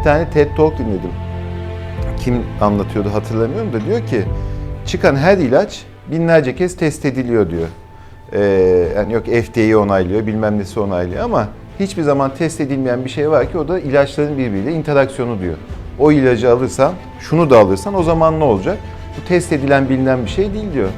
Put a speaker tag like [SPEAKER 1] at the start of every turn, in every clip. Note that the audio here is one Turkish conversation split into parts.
[SPEAKER 1] Bir tane TED Talk dinledim. Kim anlatıyordu hatırlamıyorum da diyor ki çıkan her ilaç binlerce kez test ediliyor diyor. Ee, yani yok FDA onaylıyor, bilmem nesi onaylıyor ama hiçbir zaman test edilmeyen bir şey var ki o da ilaçların birbiriyle interaksiyonu diyor. O ilacı alırsan, şunu da alırsan o zaman ne olacak? Bu test edilen bilinen bir şey değil diyor.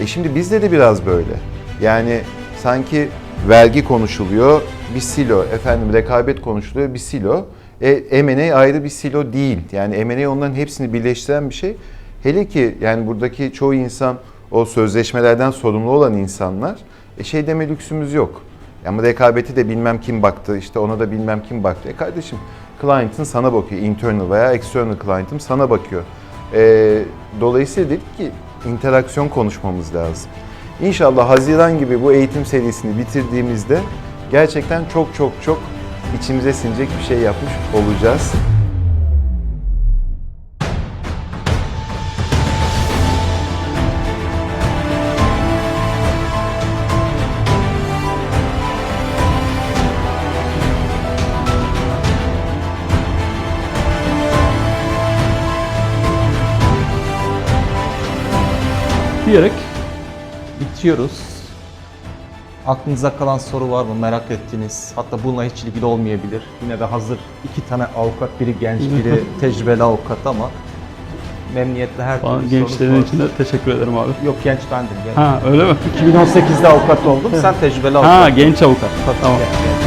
[SPEAKER 1] E şimdi bizde de biraz böyle. Yani sanki vergi konuşuluyor, bir silo, efendim rekabet konuşuluyor, bir silo. E, M&A ayrı bir silo değil. Yani M&A onların hepsini birleştiren bir şey. Hele ki yani buradaki çoğu insan o sözleşmelerden sorumlu olan insanlar e şey deme lüksümüz yok. Ama rekabeti de bilmem kim baktı, işte ona da bilmem kim baktı. E kardeşim client'ın sana bakıyor, internal veya external client'ım sana bakıyor. E, dolayısıyla dedik ki interaksiyon konuşmamız lazım. İnşallah Haziran gibi bu eğitim serisini bitirdiğimizde gerçekten çok çok çok içimize sinecek bir şey yapmış olacağız.
[SPEAKER 2] diyerek bitiyoruz. Aklınıza kalan soru var mı merak ettiğiniz? Hatta bununla hiç ilgili olmayabilir. Yine de hazır iki tane avukat, biri genç, biri tecrübeli avukat ama memnuniyetle her
[SPEAKER 3] Bana
[SPEAKER 2] türlü
[SPEAKER 3] gençlerin için de teşekkür ederim abi.
[SPEAKER 2] Yok genç bendim. Genç.
[SPEAKER 3] Ha öyle mi?
[SPEAKER 2] 2018'de avukat oldum. Sen tecrübeli avukat.
[SPEAKER 3] Ha genç avukat. Tamam.
[SPEAKER 2] genç.